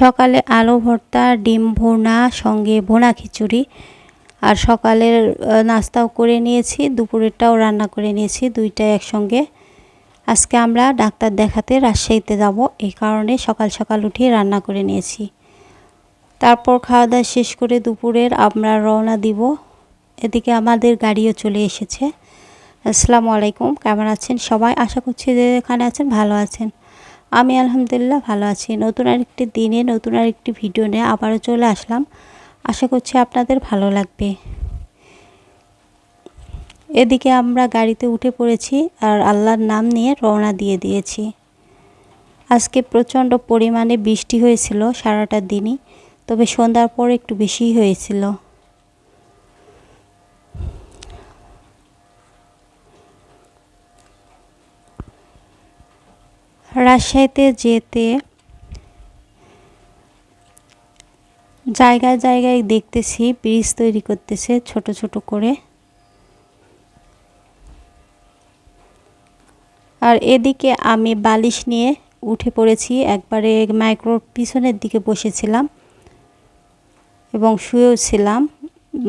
সকালে আলু ভর্তা, ডিম ভোনা, সঙ্গে ভুনা খিচুড়ি। আর সকালের নাস্তাও করে নিয়েছি, দুপুরেরটাও রান্না করে নিয়েছি দুইটা একসঙ্গে। আজকে আমরা ডাক্তার দেখাতে রাজশাহীতে যাব, এই কারণে সকাল সকাল উঠে রান্না করে নিয়েছি। তারপর খাওয়া দাওয়া শেষ করে দুপুরের আমরা রওনা দিব। এদিকে আমাদের গাড়িও চলে এসেছে। আসসালামু আলাইকুম, কেমন আছেন সবাই? আশা করছি যে এখানে আছেন, ভালো আছেন। আমি আলহামদুলিল্লাহ ভালো আছি। নতুন আরেকটি দিনে, নতুন আরেকটি ভিডিও নিয়ে আবারও চলে আসলাম। আশা করছি আপনাদের ভালো লাগবে। এদিকে আমরা গাড়িতে উঠে পড়েছি আর আল্লাহর নাম নিয়ে রওনা দিয়ে দিয়েছি। আজকে প্রচণ্ড পরিমাণে বৃষ্টি হয়েছিল সারাটা দিনই, তবে সন্ধ্যার পর একটু বেশিই হয়েছিল। রাজশাহীতে যেতে জায়গায় জায়গায় দেখতেছি ব্রিজ তৈরি করতেছে ছোট ছোট করে। আর এদিকে আমি বালিশ নিয়ে উঠে পড়েছি, একবারে মাইক্রোর পিছনের দিকে বসেছিলাম এবং শুয়েও ছিলাম।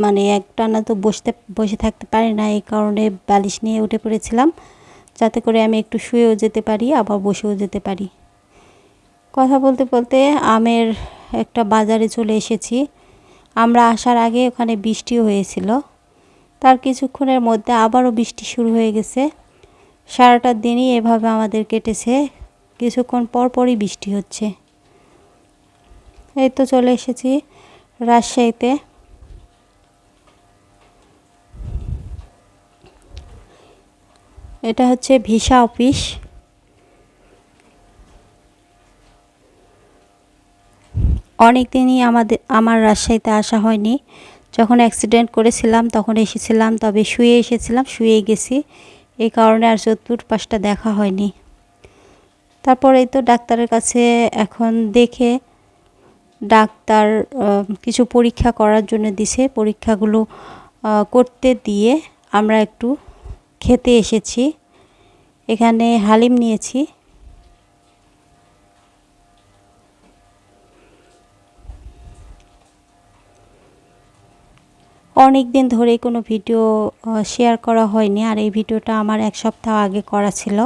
মানে একটানা তো বসতে, বসে থাকতে পারি না, এই কারণে বালিশ নিয়ে উঠে পড়েছিলাম। যাতে করে আমি একটু শুয়েও যেতে পারি, আবার বসেও যেতে পারি। কথা বলতে বলতে আমের একটা বাজারে চলে এসেছি। আমরা আসার আগে ওখানে বৃষ্টিও হয়েছিল। তার কিছুক্ষণের মধ্যে আবারও বৃষ্টি শুরু হয়ে গেছে। সারাটা দিনই এভাবে আমাদের কেটেছে। কিছুক্ষণ পর পরই বৃষ্টি হচ্ছে। এই তো চলে এসেছি রাজশাহীতে। এটা হচ্ছে ভিসা অফিস। অনেক দিনই আমাদের, আমার রাজশাহীতে আসা হয়নি। যখন অ্যাক্সিডেন্ট করেছিলাম, তখন এসেছিলাম, তবে শুয়ে এসেছিলাম শুয়ে গেছি। এই কারণে আর চতুর্পাশটা দেখা হয়নি। তারপর এই তো ডাক্তারের কাছে এখন দেখে ডাক্তার কিছু পরীক্ষা করার জন্য দিছে। পরীক্ষাগুলো করতে দিয়ে আমরা একটু খেতে এসেছি। এখানে হালিম নিয়েছি। অনেক দিন ধরে কোনো ভিডিও শেয়ার করা হয়নি। আর এই ভিডিওটা আমার এক সপ্তাহ আগে করা ছিল।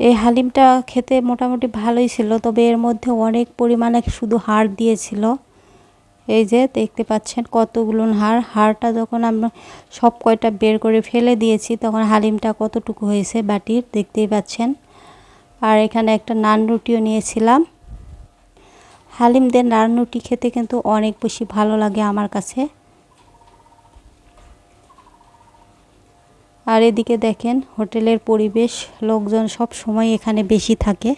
এই হালিমটা খেতে মোটামুটি ভালোই ছিল, তবে এর মধ্যে অনেক পরিমাণে শুধু হাড় দিয়েছিল। এই যে দেখতে পাচ্ছেন কতগুলো হাড়। হাড়টা যখন আমরা সব কয়টা বের করে ফেলে দিয়েছি, তখন হালিমটা কতটুকু হয়েছে বাটির দেখতেই পাচ্ছেন। আর এখানে একটা নান রুটিও নিয়েছিলাম। হালিমদের নান রুটি খেতে কিন্তু অনেক বেশি ভালো লাগে আমার কাছে। আর এদিকে দেখেন, হোটেলের পরিবেশ, লোকজন সব সময় এখানে বেশি থাকে।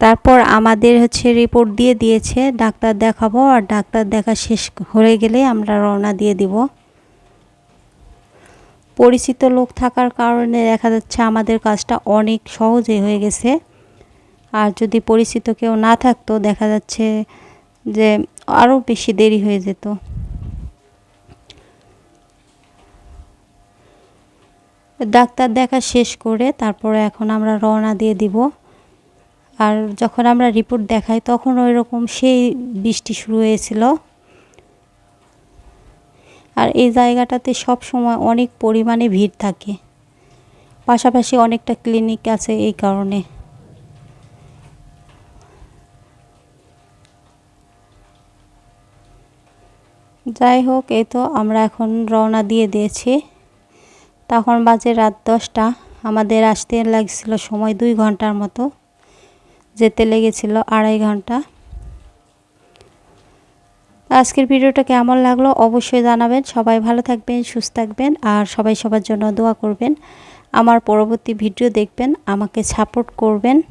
তারপর আমাদের হচ্ছে রিপোর্ট দিয়ে দিয়েছে, ডাক্তার দেখাবো আর ডাক্তার দেখা শেষ হয়ে গেলে আমরা রওনা দিয়ে দিব। পরিচিত লোক থাকার কারণে দেখা যাচ্ছে আমাদের কাজটা অনেক সহজে হয়ে গেছে। আর যদি পরিচিত কেউ না থাকতো, দেখা যাচ্ছে যে আরও বেশি দেরি হয়ে যেত। ডাক্তার দেখা শেষ করে তারপরে এখন আমরা রওনা দিয়ে দিব। আর যখন আমরা রিপোর্ট দেখাই তখন ওই রকম সেই বৃষ্টি শুরু হয়েছিল। আর এই জায়গাটাতে সব সময় অনেক পরিমাণে ভিড় থাকে। পাশাপাশি অনেকটা ক্লিনিক আছে এই কারণে। যাই হোক, এই তো আমরা এখন রওনা দিয়ে দিয়েছি। তখন বাজে রাত দশটা। আমাদের আসতে লাগছিল সময় দুই ঘণ্টার মতো। যেতে লেগেছিল আড়াই ঘণ্টা। আজকের ভিডিওটা কেমন লাগল অবশ্যই জানাবেন। সবাই ভালো থাকবেন, সুস্থ থাকবেন আর সবাই সবার জন্য দোয়া করবেন। আমার পরবর্তী ভিডিও দেখবেন, আমাকে সাপোর্ট করবেন।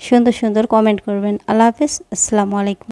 সুন্দর সুন্দর কমেন্ট করবেন। আল্লাহ হাফেজ। আসসালামু আলাইকুম।